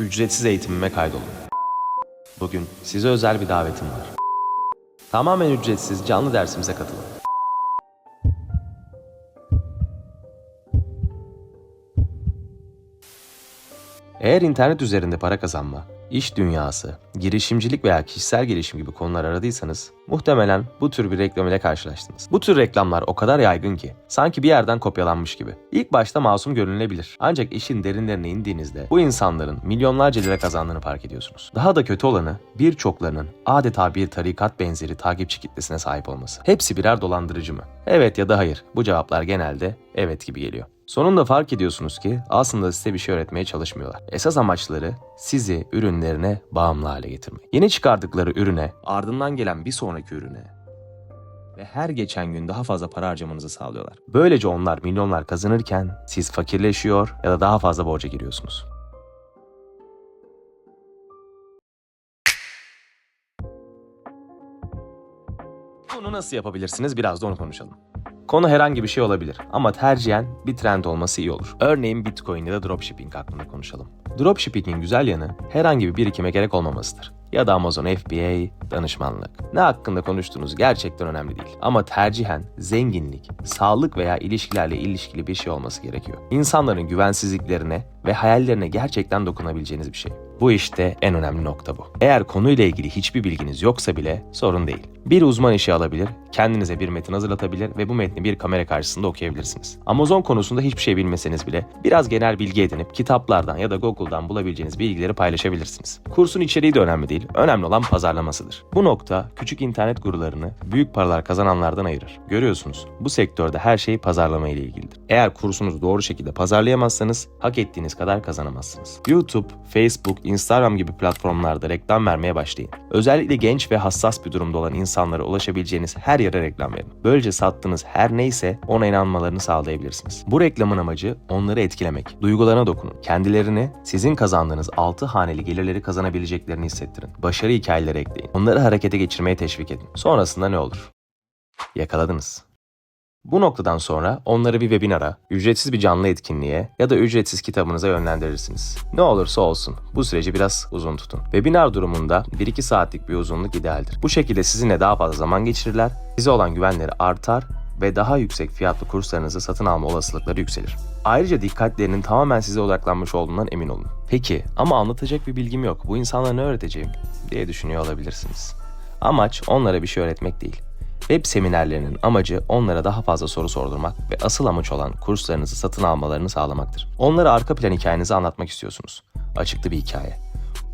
Ücretsiz eğitimime kaydolun. Bugün size özel bir davetim var. Tamamen ücretsiz canlı dersimize katılın. Eğer internet üzerinde para kazanma, iş dünyası, girişimcilik veya kişisel gelişim gibi konular aradıysanız muhtemelen bu tür bir reklam ile karşılaştınız. Bu tür reklamlar o kadar yaygın ki sanki bir yerden kopyalanmış gibi. İlk başta masum görünebilir. Ancak işin derinlerine indiğinizde bu insanların milyonlarca lira kazandığını fark ediyorsunuz. Daha da kötü olanı birçoklarının adeta bir tarikat benzeri takipçi kitlesine sahip olması. Hepsi birer dolandırıcı mı? Evet ya da hayır. Bu cevaplar genelde evet gibi geliyor. Sonunda fark ediyorsunuz ki aslında size bir şey öğretmeye çalışmıyorlar. Esas amaçları sizi ürünlerine bağımlı hale getirmek. Yeni çıkardıkları ürüne, ardından gelen bir sonraki ürüne ve her geçen gün daha fazla para harcamanızı sağlıyorlar. Böylece onlar milyonlar kazanırken siz fakirleşiyor ya da daha fazla borca giriyorsunuz. Bunu nasıl yapabilirsiniz biraz da onu konuşalım. Konu herhangi bir şey olabilir ama tercihen bir trend olması iyi olur. Örneğin Bitcoin ya da dropshipping hakkında konuşalım. Dropshipping'in güzel yanı herhangi bir birikime gerek olmamasıdır. Ya da Amazon FBA, danışmanlık. Ne hakkında konuştuğunuz gerçekten önemli değil. Ama tercihen zenginlik, sağlık veya ilişkilerle ilişkili bir şey olması gerekiyor. İnsanların güvensizliklerine ve hayallerine gerçekten dokunabileceğiniz bir şey. Bu işte en önemli nokta bu. Eğer konuyla ilgili hiçbir bilginiz yoksa bile sorun değil. Bir uzman işe alabilir, kendinize bir metin hazırlatabilir ve bu metni bir kamera karşısında okuyabilirsiniz. Amazon konusunda hiçbir şey bilmeseniz bile biraz genel bilgi edinip kitaplardan ya da Google'dan bulabileceğiniz bilgileri paylaşabilirsiniz. Kursun içeriği de önemli değil, önemli olan pazarlamasıdır. Bu nokta küçük internet gurularını büyük paralar kazananlardan ayırır. Görüyorsunuz, bu sektörde her şey pazarlama ile ilgilidir. Eğer kursunuzu doğru şekilde pazarlayamazsanız hak ettiğiniz kadar kazanamazsınız. YouTube, Facebook, Instagram gibi platformlarda reklam vermeye başlayın. Özellikle genç ve hassas bir durumda olan insanlara ulaşabileceğiniz her yere reklam verin. Böylece sattığınız her neyse ona inanmalarını sağlayabilirsiniz. Bu reklamın amacı onları etkilemek, duygularına dokunun. Kendilerini sizin kazandığınız 6 haneli gelirleri kazanabileceklerini hissettirin. Başarı hikayeleri ekleyin. Onları harekete geçirmeye teşvik edin. Sonrasında ne olur? Yakaladınız. Bu noktadan sonra onları bir webinara, ücretsiz bir canlı etkinliğe ya da ücretsiz kitabınıza yönlendirirsiniz. Ne olursa olsun bu süreci biraz uzun tutun. Webinar durumunda 1-2 saatlik bir uzunluk idealdir. Bu şekilde sizinle daha fazla zaman geçirirler, size olan güvenleri artar ve daha yüksek fiyatlı kurslarınızı satın alma olasılıkları yükselir. Ayrıca dikkatlerinin tamamen size odaklanmış olduğundan emin olun. Peki ama anlatacak bir bilgim yok. Bu insanlara ne öğreteceğim diye düşünüyor olabilirsiniz. Amaç onlara bir şey öğretmek değil. Web seminerlerinin amacı onlara daha fazla soru sordurmak ve asıl amaç olan kurslarınızı satın almalarını sağlamaktır. Onlara arka plan hikayenizi anlatmak istiyorsunuz. Açıklı bir hikaye.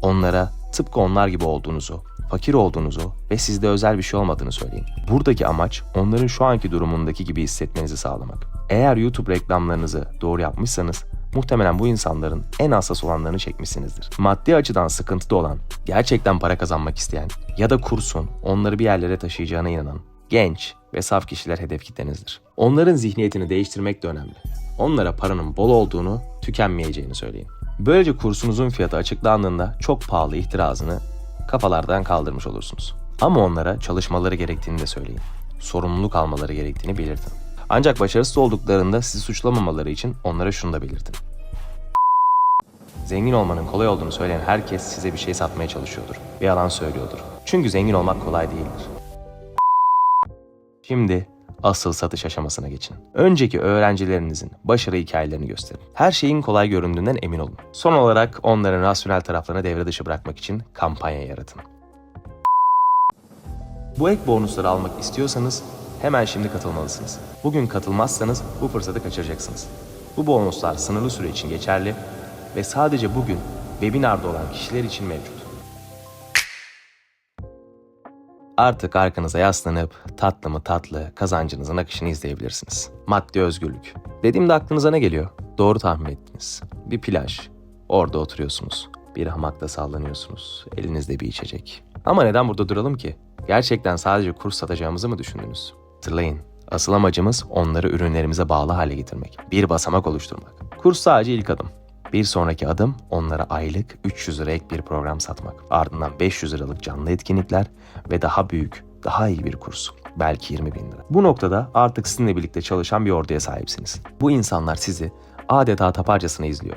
Onlara tıpkı onlar gibi olduğunuzu, fakir olduğunuzu ve sizde özel bir şey olmadığını söyleyin. Buradaki amaç onların şu anki durumundaki gibi hissetmenizi sağlamak. Eğer YouTube reklamlarınızı doğru yapmışsanız muhtemelen bu insanların en hassas olanlarını çekmişsinizdir. Maddi açıdan sıkıntıda olan, gerçekten para kazanmak isteyen ya da kursun onları bir yerlere taşıyacağına inanan genç ve saf kişiler hedef kitlenizdir. Onların zihniyetini değiştirmek de önemli. Onlara paranın bol olduğunu, tükenmeyeceğini söyleyin. Böylece kursunuzun fiyatı açıklandığında çok pahalı itirazını kafalardan kaldırmış olursunuz. Ama onlara çalışmaları gerektiğini de söyleyin. Sorumluluk almaları gerektiğini belirtin. Ancak başarısız olduklarında sizi suçlamamaları için onlara şunu da belirtin. Zengin olmanın kolay olduğunu söyleyen herkes size bir şey satmaya çalışıyordur. Bir yalan söylüyordur. Çünkü zengin olmak kolay değildir. Şimdi asıl satış aşamasına geçin. Önceki öğrencilerinizin başarı hikayelerini gösterin. Her şeyin kolay göründüğünden emin olun. Son olarak onların rasyonel taraflarını devre dışı bırakmak için kampanya yaratın. Bu ek bonusları almak istiyorsanız hemen şimdi katılmalısınız. Bugün katılmazsanız bu fırsatı kaçıracaksınız. Bu bonuslar sınırlı süre için geçerli ve sadece bugün webinarda olan kişiler için mevcut. Artık arkanıza yaslanıp tatlı mı tatlı kazancınızın akışını izleyebilirsiniz. Maddi özgürlük. Dediğimde aklınıza ne geliyor? Doğru tahmin ettiniz. Bir plaj. Orada oturuyorsunuz. Bir hamakta sallanıyorsunuz. Elinizde bir içecek. Ama neden burada duralım ki? Gerçekten sadece kurs satacağımızı mı düşündünüz? Hatırlayın. Asıl amacımız onları ürünlerimize bağlı hale getirmek. Bir basamak oluşturmak. Kurs sadece ilk adım. Bir sonraki adım onlara aylık 300 lira bir program satmak. Ardından 500 liralık canlı etkinlikler ve daha büyük, daha iyi bir kurs. Belki 20 bin lira. Bu noktada artık sizinle birlikte çalışan bir orduya sahipsiniz. Bu insanlar sizi adeta taparcasına izliyor.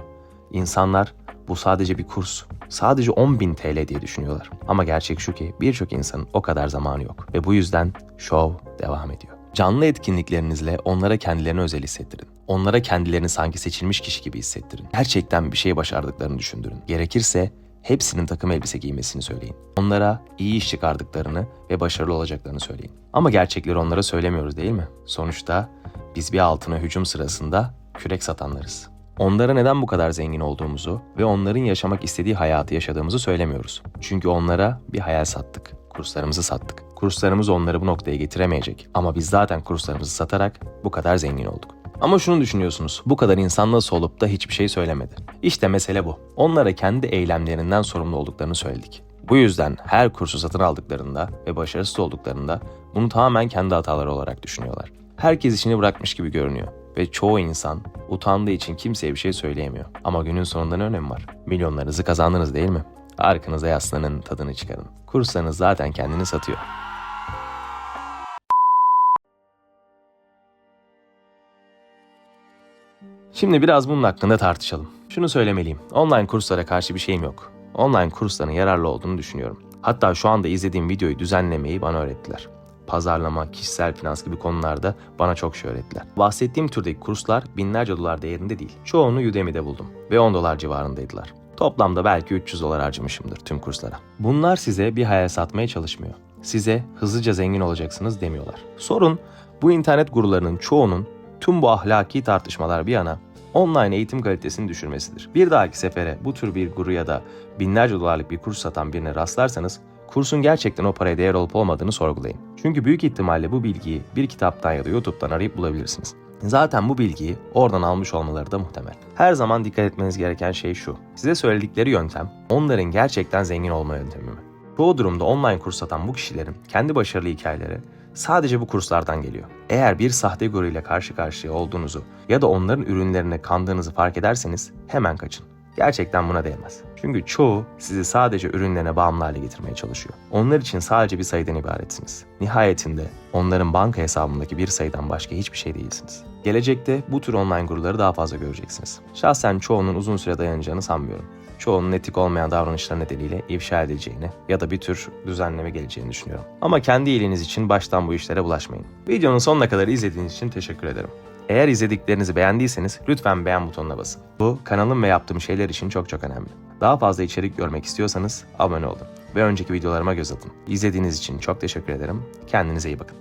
İnsanlar bu sadece bir kurs, sadece 10.000 TL diye düşünüyorlar. Ama gerçek şu ki birçok insanın o kadar zamanı yok ve bu yüzden şov devam ediyor. Canlı etkinliklerinizle onlara kendilerini özel hissettirin. Onlara kendilerini sanki seçilmiş kişi gibi hissettirin. Gerçekten bir şey başardıklarını düşündürün. Gerekirse hepsinin takım elbise giymesini söyleyin. Onlara iyi iş çıkardıklarını ve başarılı olacaklarını söyleyin. Ama gerçekleri onlara söylemiyoruz değil mi? Sonuçta biz bir altına hücum sırasında kürek satanlarız. Onlara neden bu kadar zengin olduğumuzu ve onların yaşamak istediği hayatı yaşadığımızı söylemiyoruz. Çünkü onlara bir hayal sattık. Kurslarımızı sattık. Kurslarımız onları bu noktaya getiremeyecek. Ama biz zaten kurslarımızı satarak bu kadar zengin olduk. Ama şunu düşünüyorsunuz, bu kadar insan nasıl olup da hiçbir şey söylemedi? İşte mesele bu. Onlara kendi eylemlerinden sorumlu olduklarını söyledik. Bu yüzden her kursu satın aldıklarında ve başarısız olduklarında bunu tamamen kendi hataları olarak düşünüyorlar. Herkes işini bırakmış gibi görünüyor ve çoğu insan utandığı için kimseye bir şey söyleyemiyor. Ama günün sonunda ne önemi var? Milyonlarınızı kazandınız değil mi? Arkanıza yaslanın, tadını çıkarın. Kurslarınız zaten kendini satıyor. Şimdi biraz bunun hakkında tartışalım. Şunu söylemeliyim. Online kurslara karşı bir şeyim yok. Online kursların yararlı olduğunu düşünüyorum. Hatta şu anda izlediğim videoyu düzenlemeyi bana öğrettiler. Pazarlama, kişisel finans gibi konularda bana çok şey öğrettiler. Bahsettiğim türdeki kurslar binlerce dolar değerinde değil. Çoğunu Udemy'de buldum ve 10 dolar civarındaydılar. Toplamda belki 300 dolar harcamışımdır tüm kurslara. Bunlar size bir hayal satmaya çalışmıyor. Size hızlıca zengin olacaksınız demiyorlar. Sorun bu internet gurularının çoğunun tüm bu ahlaki tartışmalar bir yana online eğitim kalitesini düşürmesidir. Bir dahaki sefere bu tür bir guru ya da binlerce dolarlık bir kurs satan birine rastlarsanız kursun gerçekten o paraya değer olup olmadığını sorgulayın. Çünkü büyük ihtimalle bu bilgiyi bir kitaptan ya da YouTube'dan arayıp bulabilirsiniz. Zaten bu bilgiyi oradan almış olmaları da muhtemel. Her zaman dikkat etmeniz gereken şey şu. Size söyledikleri yöntem onların gerçekten zengin olma yöntemi mi? Çoğu durumda online kurs satan bu kişilerin kendi başarılı hikayeleri sadece bu kurslardan geliyor. Eğer bir sahte guru ile karşı karşıya olduğunuzu ya da onların ürünlerine kandığınızı fark ederseniz hemen kaçın. Gerçekten buna değmez. Çünkü çoğu sizi sadece ürünlerine bağımlı hale getirmeye çalışıyor. Onlar için sadece bir sayıdan ibaretsiniz. Nihayetinde onların banka hesabındaki bir sayıdan başka hiçbir şey değilsiniz. Gelecekte bu tür online guruları daha fazla göreceksiniz. Şahsen çoğunun uzun süre dayanacağını sanmıyorum. Çoğunun etik olmayan davranışlar nedeniyle ifşa edileceğini ya da bir tür düzenleme geleceğini düşünüyorum. Ama kendi iyiliğiniz için baştan bu işlere bulaşmayın. Videonun sonuna kadar izlediğiniz için teşekkür ederim. Eğer izlediklerinizi beğendiyseniz lütfen beğen butonuna basın. Bu kanalım ve yaptığım şeyler için çok çok önemli. Daha fazla içerik görmek istiyorsanız abone olun ve önceki videolarıma göz atın. İzlediğiniz için çok teşekkür ederim. Kendinize iyi bakın.